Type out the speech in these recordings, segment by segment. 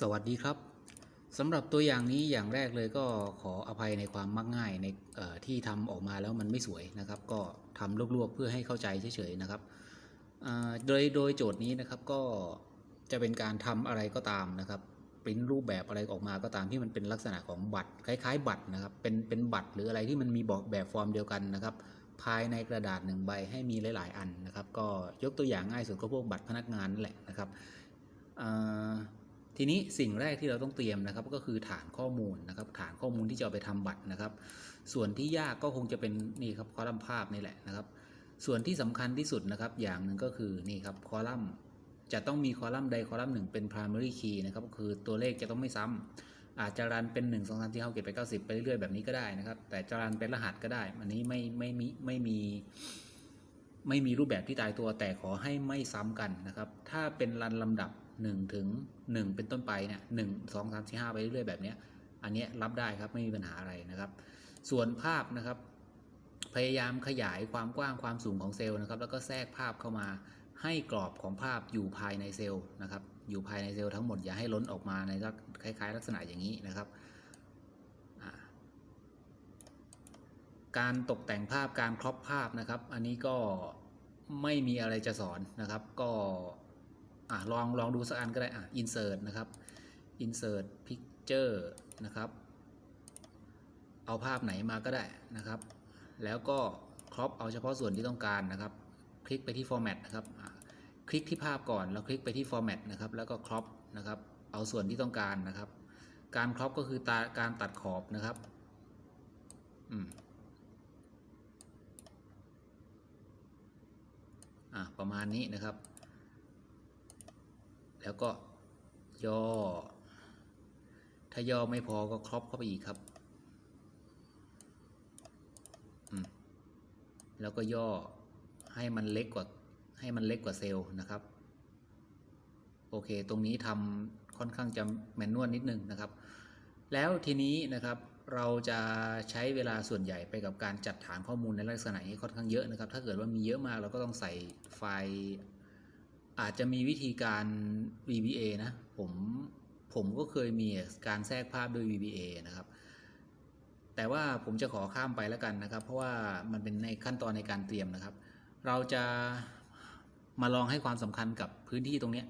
สวัสดีครับสำหรับตัวอย่างนี้อย่างแรกเลยก็ขออภัยในความมักง่ายในที่ทำออกมาแล้วมันไม่สวยนะครับ ก็ทำลวกๆเพื่อให้เข้าใจเฉยๆนะครับโดยโดยโจทย์นี้นะครับก็จะเป็นการทำอะไรก็ตามนะครับปริ้นรูปแบบอะไรออกมาก็ตามที่มันเป็นลักษณะของบัตรคล้ายๆ บัตรนะครับเป็นเป็นบัตรหรืออะไรที่มันมีบอกแบบฟอร์มเดียวกันนะครับภายในกระดาษหนึ่งใบให้มีหลาย ๆ อันนะครับ ก็ยกตัวอย่างง่ายสุดก็พวกบัตรพนักงานนั่นแหละนะครับ ทีนี้สิ่งแรกที่เราต้องเตรียมนะครับ ก็คือฐานข้อมูลนะครับ ฐานข้อมูลที่จะเอาไปทำบัตรนะครับ ส่วนที่ยากก็คงจะเป็นนี่ครับคอลัมน์ภาพนี่แหละนะครับ ส่วนที่สำคัญที่สุดนะครับ อย่างหนึ่งก็คือนี่ครับคอลัมน์จะต้องมีคอลัมน์ใดคอลัมน์หนึ่งเป็น primary key นะครับก็คือตัวเลขจะต้องไม่ซ้ำอาจจะรันเป็น 1 2 3 4 5 7 8 9 10 ไปเรื่อยๆแบบนี้ก็ได้นะครับ แต่จะรันเป็นรหัสก็ได้ อันนี้ไม่ไม่มีไม่มีไม่มีรูปแบบที่ตายตัวแต่ขอให้ไม่ซ้ำกันนะครับ ถ้าเป็นรันลำดับ 1ถึง1เป็นต้นไปเนี่ยหนึ่งสองสามสี่ห้าไปเรื่อยๆแบบเนี้ยอันนี้รับได้ครับไม่มีปัญหาอะไรนะครับ ส่วนภาพนะครับ พยายามขยายความกว้างความสูงของเซลล์นะครับ แล้วก็แทรกภาพเข้ามาให้กรอบของภาพอยู่ภายในเซลล์นะครับ อยู่ภายในเซลล์ทั้งหมดอย่าให้ล้นออกมาในลักคล้าย ๆ ลักษณะอย่างนี้นะครับการตกแต่งภาพการครอปภาพนะครับ อันนี้ก็ไม่มีอะไรจะสอนนะครับ ก็ อะลองลองดูสักอันก็ได้อะ insert นะครับ insert picture นะครับ เอาภาพไหนมาก็ได้นะครับ แล้วก็ครอปเอาเฉพาะส่วนที่ต้องการนะครับ คลิกไปที่ format นะครับคลิกที่ภาพก่อนแล้วคลิกไปที่ format นะครับ แล้วก็ครอปนะครับ เอาส่วนที่ต้องการนะครับ การครอปก็คือตาการตัดขอบนะครับอืมอะประมาณนี้นะครับ แล้วก็ย่อ ถ้าย่อไม่พอก็ครอปเข้าไปอีกครับ แล้วก็ย่อให้มันเล็กกว่าให้มันเล็กกว่าเซลล์นะครับ โอเค ตรงนี้ทำค่อนข้างจะแมนนวลนิดนึงนะครับ แล้วทีนี้นะครับเราจะใช้เวลาส่วนใหญ่ไปกับการจัดฐานข้อมูลในลักษณะนี้ค่อนข้างเยอะนะครับ ถ้าเกิดว่ามีเยอะมากเราก็ต้องใส่ไฟล์ อาจจะมีวิธีการ VBA นะ ผมผมก็เคยมีการแทรกภาพด้วย VBA นะครับ แต่ว่าผมจะขอข้ามไปแล้วกันนะครับ เพราะว่ามันเป็นในขั้นตอนในการเตรียมนะครับ เราจะมาลองให้ความสำคัญกับพื้นที่ตรงนี้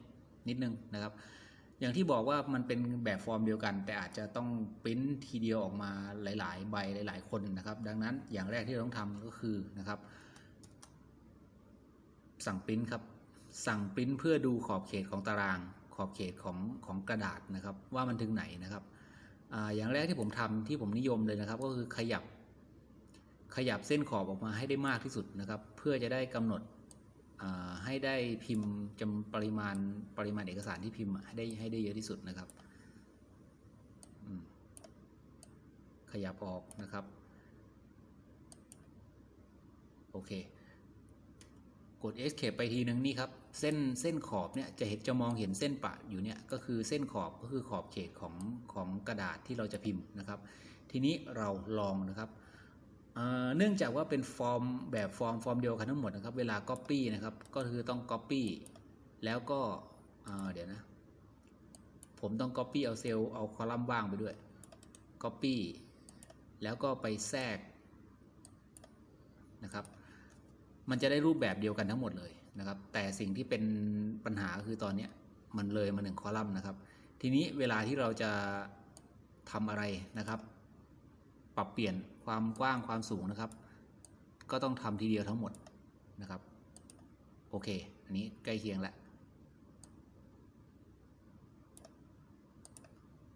นิดนึงนะครับ อย่างที่บอกว่ามันเป็นแบบฟอร์มเดียวกัน แต่อาจจะต้องปริ้นทีเดียวออกมาหลาย ๆ ใบหลาย ๆ คนนะครับ ดังนั้นอย่างแรกที่เราต้องทำก็คือนะครับ สั่งปริ้นครับ สั่งปริ้นเพื่อดูขอบเขตของตาราง ขอบเขตของของกระดาษนะครับ ว่ามันถึงไหนนะครับออย่างแรกที่ผมทำที่ผมนิยมเลยนะครับ ก็คือขยับ ขยับเส้นขอบออกมาให้ได้มากที่สุดนะครับ เพื่อจะได้กำหนดให้ได้พิมพ์จำปริมาณปริมาณเอกสารที่พิมพ์ให้ได้ให้ได้เยอะที่สุดนะครับ ขยับออกนะครับ โอเค กด escape ไปทีนึงนี่ครับ เส้นเส้นขอบเนี่ยจะเห็นจะมองเห็นเส้นปะอยู่เนี่ยก็คือเส้นขอบก็คือขอบเขตของของกระดาษที่เราจะพิมพ์นะครับ ทีนี้เราลองนะครับเนื่องจากว่าเป็นฟอร์มแบบฟอร์มฟอร์มเดียวกันทั้งหมดนะครับเวลา Copy นะครับก็คือต้อง Copy แล้วก็เอ่อเดี๋ยวนะ ผมต้อง Copy เอาเซลล์เอาคอลัมน์ว่างไปด้วย Copy แล้วก็ไปแทรกนะครับ มันจะได้รูปแบบเดียวกันทั้งหมดเลยนะครับ แต่สิ่งที่เป็นปัญหาคือตอนเนี้มันเลยมาหนึ่งคอลัมน์นะครับ ทีนี้เวลาที่เราจะทำอะไรนะครับ ปรับเปลี่ยนความกว้างความสูงนะครับ ก็ต้องทำทีเดียวทั้งหมดนะครับ โอเค อันนี้ใกล้เคียงแล้ว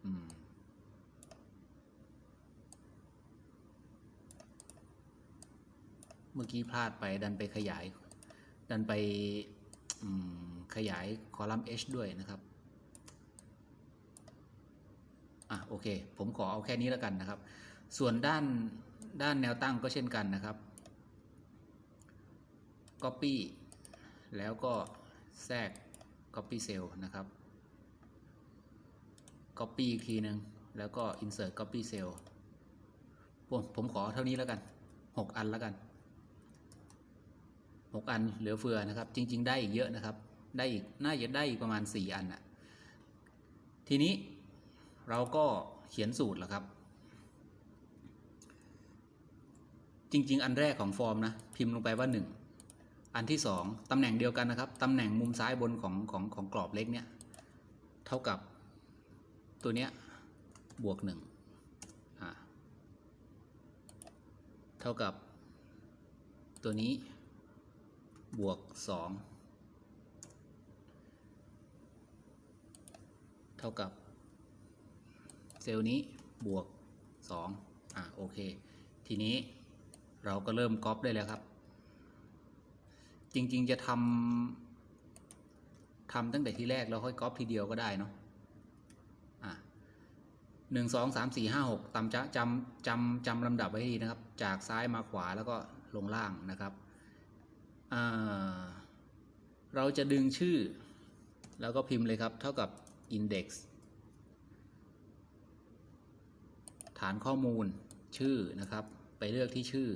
อืม มื่อกี้พลาดไปดันไปขยาย ดันไปขยายคอลัมน์ h ด้วยนะครับอะโอเค ผมขอเอาแค่นี้แล้วกันนะครับ ส่วนด้านด้านแนวตั้งก็เช่นกันนะครับ Copy แล้วก็แทรก Copy Cell นะครับ Copy อีกทีหนึ่งแล้วก็ Insert Copy Cell ผมผมขอเท่านี้แล้วกัน 6 อันแล้วกัน 6 อันเหลือเฟือนะครับ จริง ๆ ได้อีกเยอะนะครับ ได้อีกน่าจะได้อีกประมาณ 4 อันอะทีนี้เราก็เขียนสูตรแล้วครับ จริง ๆ อันแรกของฟอร์มนะ พิมพ์ลงไปว่า 1 อันที่ 2ตำแหน่งเดียวกันนะครับตำแหน่งมุมซ้ายบนของของของกรอบเล็กเนี่ยเท่ากับตัวเนี้ยบวก1อ่าเท่ากับตัวนี้ บวก2เท่ากับเซลล์นี้บวก2อ่าโอเค ทีนี้เราก็เริ่มก๊อปได้แล้วครับ จริงๆจะทำทำตั้งแต่ที่แรกแล้วค่อยก๊อปทีเดียวก็ได้เนาะอะหนึ่งสองสามสี่ห้าหกตามจะจำจำจำลำดับไว้ดีนะครับ จากซ้ายมาขวาแล้วก็ลงล่างนะครับ เราจะดึงชื่อ แล้วก็พิมพ์เลยครับ เท่ากับ index ฐานข้อมูลชื่อนะครับ ไปเลือกที่ชื่อ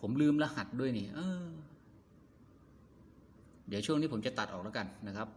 ผมลืมรหัสด้วยนี่เเดี๋ยวช่วงนี้ผมจะตัดออกแล้วกันนะครับ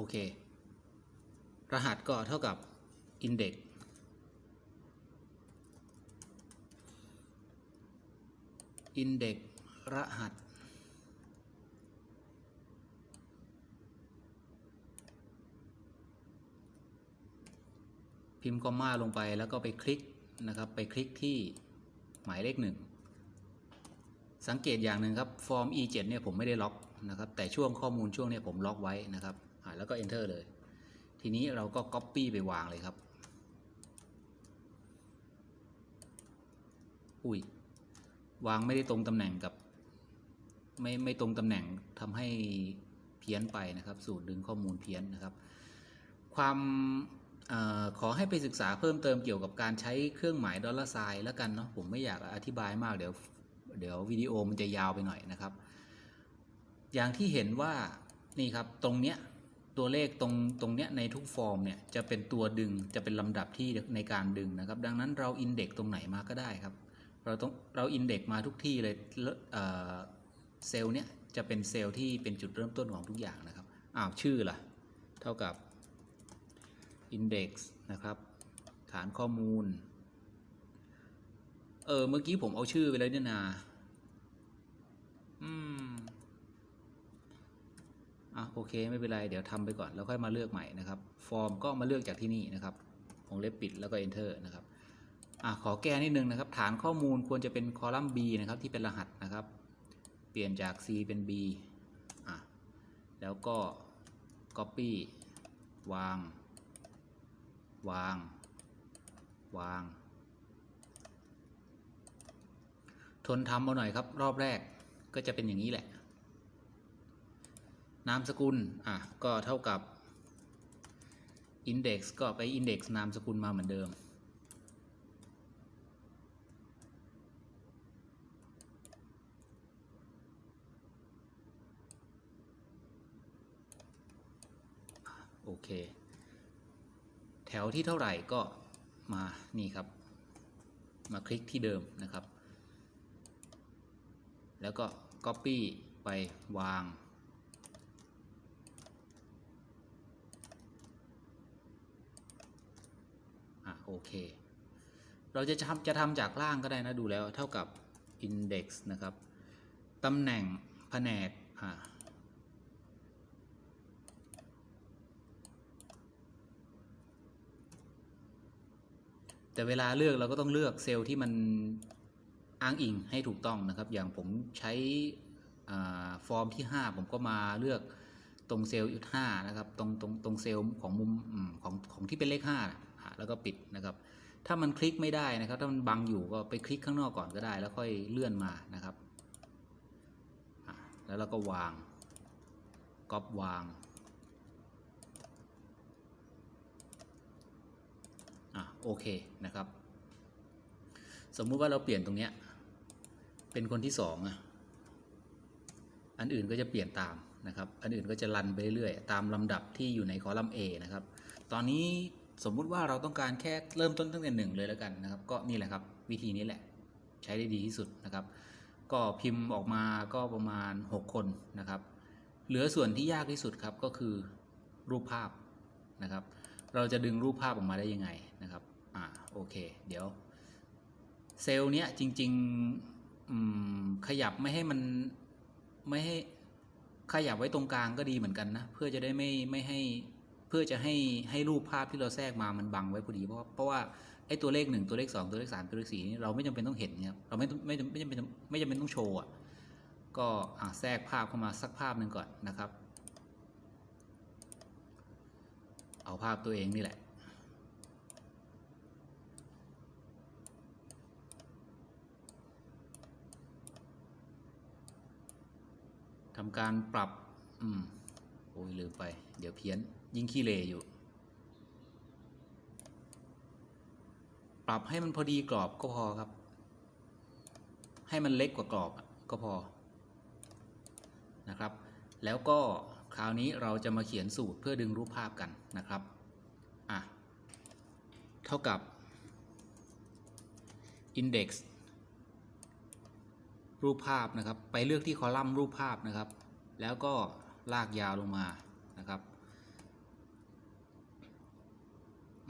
อะโอเค รหัสก็เท่ากับ index index รหัส พิมพ์คอมมาลงไปแล้วก็ไปคลิกนะครับ ไปคลิกที่หมายเลขหนึ่ง สังเกตอย่างหนึ่งครับ ฟอร์ม e7 เนี่ยผมไม่ได้ล็อกนะครับ แต่ช่วงข้อมูลช่วงเนี้ผมล็อกไว้นะครับาแล้วก็ enter เลย ทีนี้เราก็ copy ไปวางเลยครับ อุ้ยวางไม่ได้ตรงตำแหน่งกับ ไม่ไม่ตรงตำแหน่งทำให้เพี้ยนไปนะครับ สูตรดึงข้อมูลเพี้ยนนะครับ ความออขอให้ไปศึกษาเพิ่มเติมเกี่ยวกับการใช้เครื่องหมายดอลลาร์ไซน์แล้วกันเนาะผมไม่อยากอธิบายมากเดี๋ยวเดี๋ยววิดีโอมันจะยาวไปหน่อยนะครับ อย่างที่เห็นว่านี่ครับตรงเนี้ย ตัวเลขตรงตรงเนี้ยในทุกฟอร์มเนี่ยจะเป็นตัวดึงจะเป็นลำดับที่ในการดึงนะครับ ดังนั้นเราอินเด็กตรงไหนมาก็ได้ครับ เราต้องเราอินเด็กมาทุกที่เลยเอ่อเซลล์เนี้ยจะเป็นเซลล์ที่เป็นจุดเริ่มต้นของทุกอย่างนะครับอ้าวชื่อล่ะ เท่ากับ index นะครับ ฐานข้อมูล เออ เมื่อกี้ผมเอาชื่อไปแล้วเนี่ยนา อืม อะโอเคไม่เป็นไร เดี๋ยวทำไปก่อนแล้วค่อยมาเลือกใหม่นะครับ ฟอร์มก็มาเลือกจากที่นี่นะครับวงเล็บปิดแล้วก็ enter นะครับอะขอแก้นิดนึงนะครับ ฐานข้อมูลควรจะเป็นคอลัมน์ B นะครับที่เป็นรหัสนะครับ เปลี่ยนจาก C เป็น B อะแล้วก็ copy วาง วาง วาง ทนทำเอาหน่อยครับ รอบแรกก็จะเป็นอย่างนี้แหละ นามสกุลอะก็เท่ากับ index ก็ไป index นามสกุลมาเหมือนเดิม โอเค แถวที่เท่าไหร่ก็มานี่ครับ มาคลิกที่เดิมนะครับ แล้วก็ Copy ไปวาง โอเค เราจะทำจะทำจากล่างก็ได้นะดูแล้วเท่ากับ index นะครับตำแหน่งแผนกอ่าแต่เวลาเลือกเราก็ต้องเลือกเซลล์ที่มันอ้างอิงให้ถูกต้องนะครับ อย่างผมใช้ฟอร์มที่ 5 ผมก็มาเลือกตรงเซลล์ห้านะครับ ตรงตรงตรงเซลล์ของมุมของของที่เป็นเลข5นะ แล้วก็ปิดนะครับ ถ้ามันคลิกไม่ได้นะครับ ถ้ามันบังอยู่ก็ไปคลิกข้างนอกก่อนก็ได้ แล้วค่อยเลื่อนมานะครับ แล้วเราก็วางก๊อปวางโอเคนะครับ สมมุติว่าเราเปลี่ยนตรงเนี้ยเป็นคนที่สองอะอันอื่นก็จะเปลี่ยนตามนะครับ อันอื่นก็จะรันไปเรื่อยๆตามลำดับที่อยู่ในคอลัมน์ A นะครับ ตอนนี้ สมมุติว่าเราต้องการแค่เริ่มต้นตั้งแต่หนึ่งเลยแล้วกันนะครับ ก็นี่แหละครับ วิธีนี้แหละ ใช้ได้ดีที่สุดนะครับ ก็พิมพ์ออกมาก็ประมาณ 6 คนนะครับ เหลือส่วนที่ยากที่สุดครับก็คือรูปภาพนะครับ เราจะดึงรูปภาพออกมาได้ยังไงนะครับอ่าโอเค เดี๋ยว เซลล์เนี้ยจริงๆขยับไม่ให้มันไม่ให้ขยับไว้ตรงกลางก็ดีเหมือนกันนะ เพื่อจะได้ไม่ไม่ให้ เพื่อจะให้ให้รูปภาพที่เราแทรกมามันบังไว้พอดีเพราะว่าเพราะว่าไอ้ตัวเลขหนึ่งตัวเลขสองตัวเลขสามตัวเลขสี่นี่เราไม่จำเป็นต้องเห็นนะครับเราไม่ไม่ไม่จำเป็นไม่จำเป็นต้องโชว์อะก็อะแทรกภาพเข้ามาสักภาพหนึ่งก่อนนะครับ เอาภาพตัวเองนี่แหละทำการปรับ อืม โอ้ยลืมไป เดี๋ยวเพี้ยน ยิ่งขี้เลอยู่ ปรับให้มันพอดีกรอบก็พอครับ ให้มันเล็กกว่ากรอบก็พอนะครับ แล้วก็คราวนี้เราจะมาเขียนสูตรเพื่อดึงรูปภาพกันนะครับอะเท่ากับ index รูปภาพนะครับ ไปเลือกที่คอลัมน์รูปภาพนะครับ แล้วก็ลากยาวลงมานะครับ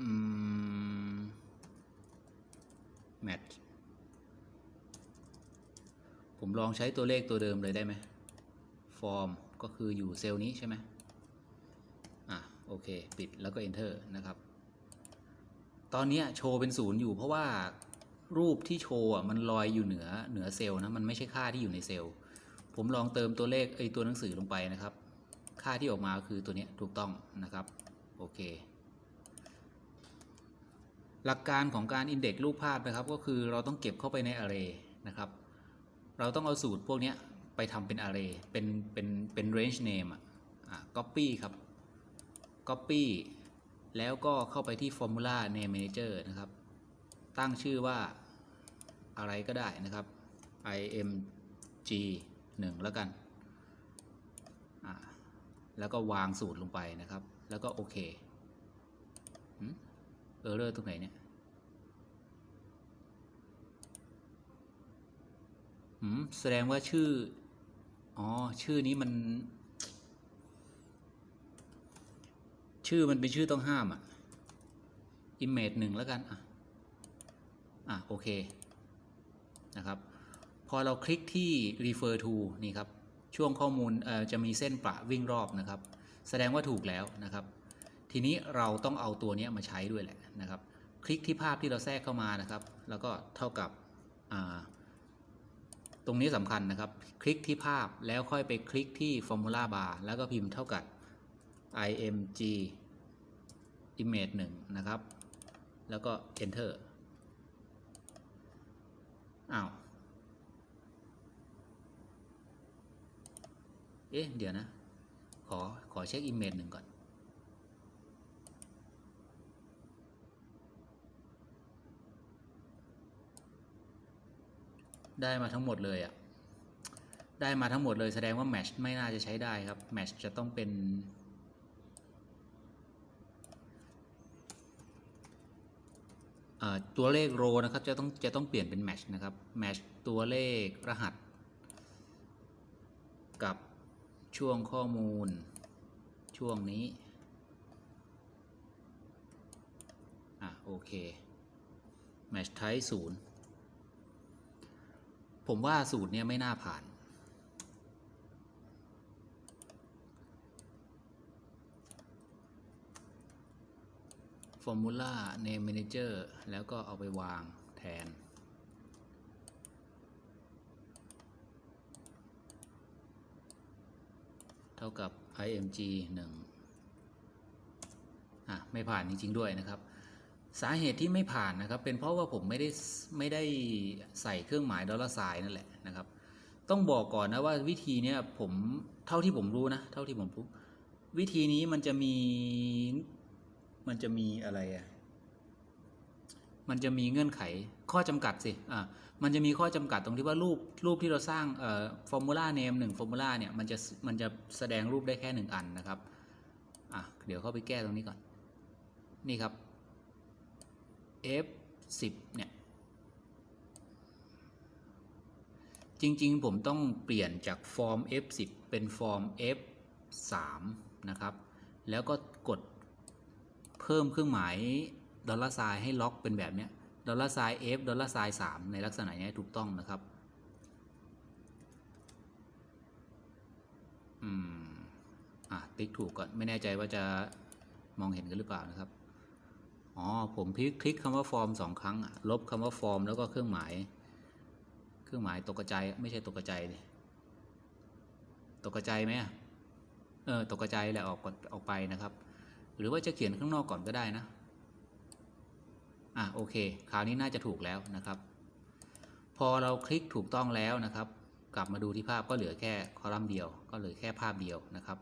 อืม match ผมลองใช้ตัวเลขตัวเดิมเลยได้ไหม form ก็คืออยู่เซลล์นี้ใช่ไหมอะโอเค ปิดแล้วก็ enter นะครับ ตอนนี้โชว์เป็นศูนย์อยู่เพราะว่ารูปที่โชว์มันลอยอยู่เหนือเหนือเซลล์นะ มันไม่ใช่ค่าที่อยู่ในเซลล์ ผมลองเติมตัวเลขไอตัวหนังสือลงไปนะครับ ค่าที่ออกมาคือตัวนี้ถูกต้องนะครับ โอเค หลักการของการอินเด็กซ์รูปภาพนะครับ ก็คือเราต้องเก็บเข้าไปใน array นะครับ เราต้องเอาสูตรพวกนี้ไปทำเป็น array เป็นเป็นเป็น range name อะ copy ครับ copy แล้วก็เข้าไปที่ formula name manager นะครับ ตั้งชื่อว่าอะไรก็ได้นะครับ img 1แล้วกัน แล้วก็วางสูตรลงไปนะครับ แล้วก็โอเค เออร์เรอร์ตรงไหนเนี่ยหืมแสดงว่าชื่อ อ๋อ ชื่อนี้มัน ชื่อมันเป็นชื่อต้องห้ามอะ image หนึ่งแล้วกันอะ อะ โอเค นะครับ พอเราคลิกที่ refer to นี่ครับ ช่วงข้อมูลเอ่อจะมีเส้นประวิ่งรอบนะครับ แสดงว่าถูกแล้วนะครับ ทีนี้เราต้องเอาตัวนี้มาใช้ด้วยแหละนะครับ คลิกที่ภาพที่เราแทรกเข้ามานะครับ แล้วก็เท่ากับตรงนี้สำคัญนะครับ คลิกที่ภาพแล้วค่อยไปคลิกที่ formula bar แล้วก็พิมพ์เท่ากับ img image 1นะครับ แล้วก็ enter อ้าว เอ๊ะ เดี๋ยวนะ ขอ ขอเช็ค image หนึ่งก่อน ได้มาทั้งหมดเลยอะ่ะ ได้มาทั้งหมดเลยแสดงว่า match ไม่น่าจะใช้ได้ครับ match จะต้องเป็น ตัวเลขโรนะครับจะต้องจะต้องเปลี่ยนเป็น match นะครับ match ตัวเลขรหัส กับช่วงข้อมูล ช่วงนี้ อะโอเค match type 0 ผมว่าสูตรเนี้ยไม่น่าผ่าน Formula Name Manager แล้วก็เอาไปวางแทน เท่ากับ img 1อะ ไม่ผ่านจริง ๆ ด้วยนะครับ สาเหตุที่ไม่ผ่านนะครับ เป็นเพราะว่าผมไม่ได้ไม่ได้ใส่เครื่องหมายดอลลาร์ไซน์นั่นแหละนะครับ ต้องบอกก่อนนะว่าวิธีเนี้ยผมเท่าที่ผมรู้นะเท่าที่ผมรู้วิธีนี้มันจะมีมันจะมีอะไรอะมันจะมีเงื่อนไขข้อจำกัดสิอ่ามันจะมีข้อจำกัดตรงที่ว่ารูปรูปที่เราสร้างเอ่อฟอร์มูลาเนมหนึ่งฟอร์มูลาเนี่ยมันจะมันจะแสดงรูปได้แค่หนึ่งอันนะครับอะเดี๋ยวเข้าไปแก้ตรงนี้ก่อน นี่ครับ f 10 เนี่ยจริง ๆ ผมต้องเปลี่ยนจากฟอร์ม F10 เป็นฟอร์ม F3 นะครับ แล้วก็กดเพิ่มเครื่องหมายดอลลาร์ไซน์ให้ล็อกเป็นแบบเนี้ยดอลลาร์ไซน์ F ดอลลาร์ไซน์3ในลักษณะนี้ถูกต้องนะครับอืมอะติ๊กถูกก่อน ไม่แน่ใจว่าจะมองเห็นกันหรือเปล่านะครับ อ๋อผมคลิกคลิกคำว่าฟอร์มสองครั้ง ลบคำว่าฟอร์มแล้วก็เครื่องหมาย เครื่องหมายตกกระจายไม่ใช่ตกกระจายเลยตกกระจายไหมเออตกกระจายแหละออกก่อออกไปนะครับ หรือว่าจะเขียนข้างนอกก่อนก็ได้นะอะโอเค คราวนี้น่าจะถูกแล้วนะครับ พอเราคลิกถูกต้องแล้วนะครับ กลับมาดูที่ภาพก็เหลือแค่คอลัมน์เดียว ก็เหลือแค่ภาพเดียวนะครับ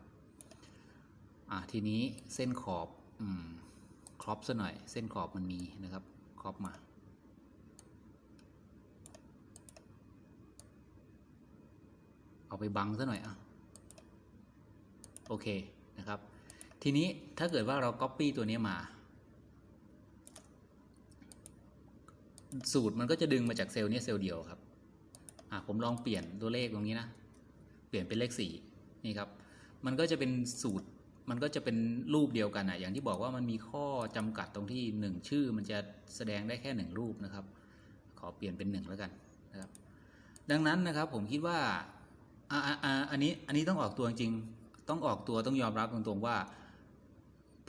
อะทีนี้เส้นขอบ อืม ครอปซะหน่อย เส้นขอบมันมีนะครับครอปมาเอาไปบังซะหน่อยอะโอเคนะครับ ทีนี้ถ้าเกิดว่าเรา Copy ตัวนี้มา สูตรมันก็จะดึงมาจากเซลล์นี้เซลล์เดียวครับอะผมลองเปลี่ยนตัวเลขตรงนี้นะ เปลี่ยนเป็นเลขสี่นี่ครับ มันก็จะเป็นสูตร มันก็จะเป็นรูปเดียวกันอะอย่างที่บอกว่ามันมีข้อจำกัดตรงที่หนึ่งชื่อมันจะแสดงได้แค่หนึ่งรูปนะครับ ขอเปลี่ยนเป็นหนึ่งแล้วกันนะครับดังนั้นนะครับผมคิดว่าอ่าอ่าอันนี้อันนี้ต้องออกตัวจริงต้องออกตัวต้องยอมรับตรงๆว่า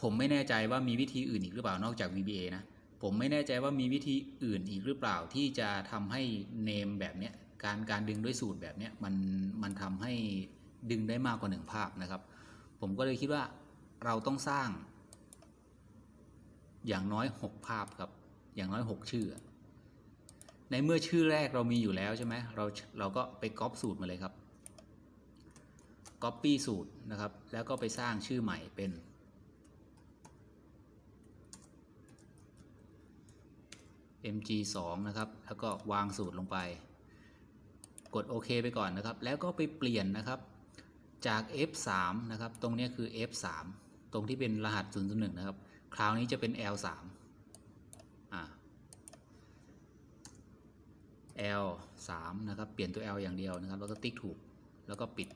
ผมไม่แน่ใจว่ามีวิธีอื่นอีกหรือเปล่านอกจาก VBA นะผมไม่แน่ใจว่ามีวิธีอื่นอีกหรือเปล่าที่จะทำให้เนมแบบเนี้ยการการดึงด้วยสูตรแบบเนี้ยมันมันทำให้ดึงได้มากกว่าหนึ่งภาพนะครับ ผมก็เลยคิดว่าเราต้องสร้าง อย่างน้อย 6 ภาพครับ อย่างน้อย 6 ชื่อ ในเมื่อชื่อแรกเรามีอยู่แล้วใช่ไหมเราเราก็ไปก๊อปสูตรมาเลยครับ Copy สูตรนะครับ แล้วก็ไปสร้างชื่อใหม่เป็น mg2 นะครับ แล้วก็วางสูตรลงไป กดโอเคไปก่อนนะครับ แล้วก็ไปเปลี่ยนนะครับ จาก f3 นะครับ ตรงนี้คือ f3 ตรงที่เป็นรหัส 001 นะครับ คราวนี้จะเป็น l3 อ่า l3 นะครับ เปลี่ยนตัว l อย่างเดียวนะครับ แล้วก็ติ๊กถูก แล้วก็ปิด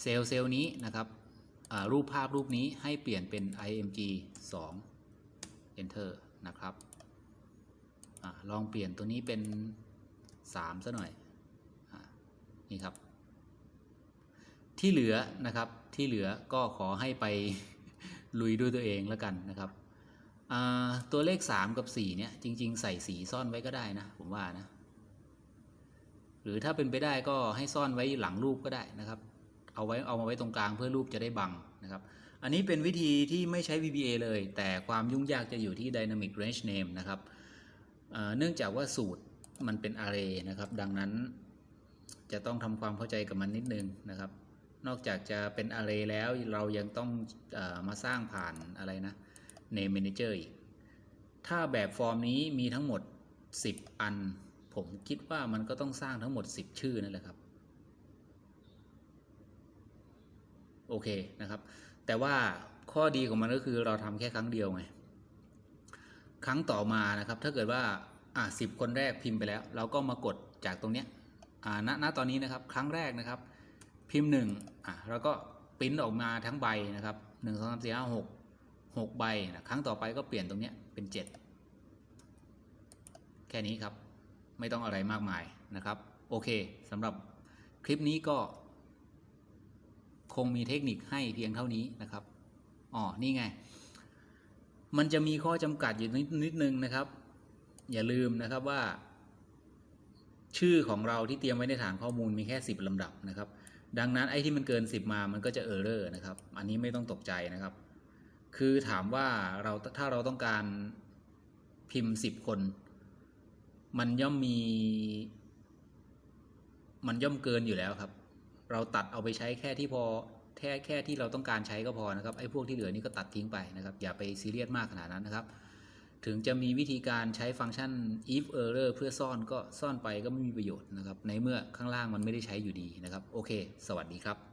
เซลล์เซลล์นี้นะครับ รูปภาพรูปนี้ให้เปลี่ยนเป็น img 2 enter นะครับอลองเปลี่ยนตัวนี้เป็น3ซะหน่อยอนี่ครับ ที่เหลือนะครับที่เหลือก็ขอให้ไปลุยด้วยตัวเองแล้วกันนะครับตัวเลข 3 กับ 4 เนี่ย จริง ๆ ใส่สีซ่อนไว้ก็ได้นะ ผมว่านะ หรือถ้าเป็นไปได้ก็ให้ซ่อนไว้หลังรูปก็ได้นะครับ เอาไว้เอามาไว้ตรงกลางเพื่อรูปจะได้บังนะครับ อันนี้เป็นวิธีที่ไม่ใช้ VBA เลย แต่ความยุ่งยากจะอยู่ที่ Dynamic Range Name นะครับเอ่อเนื่องจากว่าสูตรมันเป็น array นะครับ ดังนั้นจะต้องทำความเข้าใจกับมันนิดนึงนะครับ นอกจากจะเป็น array แล้วเรายังต้องอมาสร้างผ่านอะไรนะ name manager อีก ถ้าแบบฟอร์มนี้มีทั้งหมด 10 อัน ผมคิดว่ามันก็ต้องสร้างทั้งหมด 10 ชื่อนั่นแหละครับ โอเคนะครับ แต่ว่าข้อดีของมันก็คือเราทำแค่ครั้งเดียวไง ครั้งต่อมานะครับ ถ้าเกิดว่าอะสิบคนแรกพิมพ์ไปแล้ว เราก็มากดจากตรงเนี้ยอ่าณณตอนนี้นะครับ ครั้งแรกนะครับ พิมพ์หนึ่งอะเราก็ปริ้นออกมาทั้งใบนะครับหนึ่งสองสามสี่ห้าหกหกใบนะครั้งต่อไปก็เปลี่ยนตรงเนี้ยเป็นเจ็ดแค่นี้ครับ ไม่ต้องอะไรมากมายนะครับ โอเคสำหรับคลิปนี้ก็ คงมีเทคนิคให้เพียงเท่านี้นะครับอ๋อนี่ไง มันจะมีข้อจำกัดอยู่นิดนิดนึงนะครับ อย่าลืมนะครับว่า ชื่อของเราที่เตรียมไว้ในฐานข้อมูลมีแค่ 10ลำดับนะครับ ดังนั้นไอ้ที่มันเกิน 10 มามันก็จะเออร์เรอร์นะครับ อันนี้ไม่ต้องตกใจนะครับ คือถามว่าเราถ้าเราต้องการพิมพ์ 10 คน มันย่อมมี มันย่อมเกินอยู่แล้วครับ เราตัดเอาไปใช้แค่ที่พอแค่แค่ที่เราต้องการใช้ก็พอนะครับไอ้พวกที่เหลือนี่ก็ตัดทิ้งไปนะครับ อย่าไปซีเรียสมากขนาดนั้นนะครับ ถึงจะมีวิธีการใช้ฟังก์ชัน if error เพื่อซ่อนก็ซ่อนไปก็ไม่มีประโยชน์นะครับ ในเมื่อข้างล่างมันไม่ได้ใช้อยู่ดีนะครับ โอเค สวัสดีครับ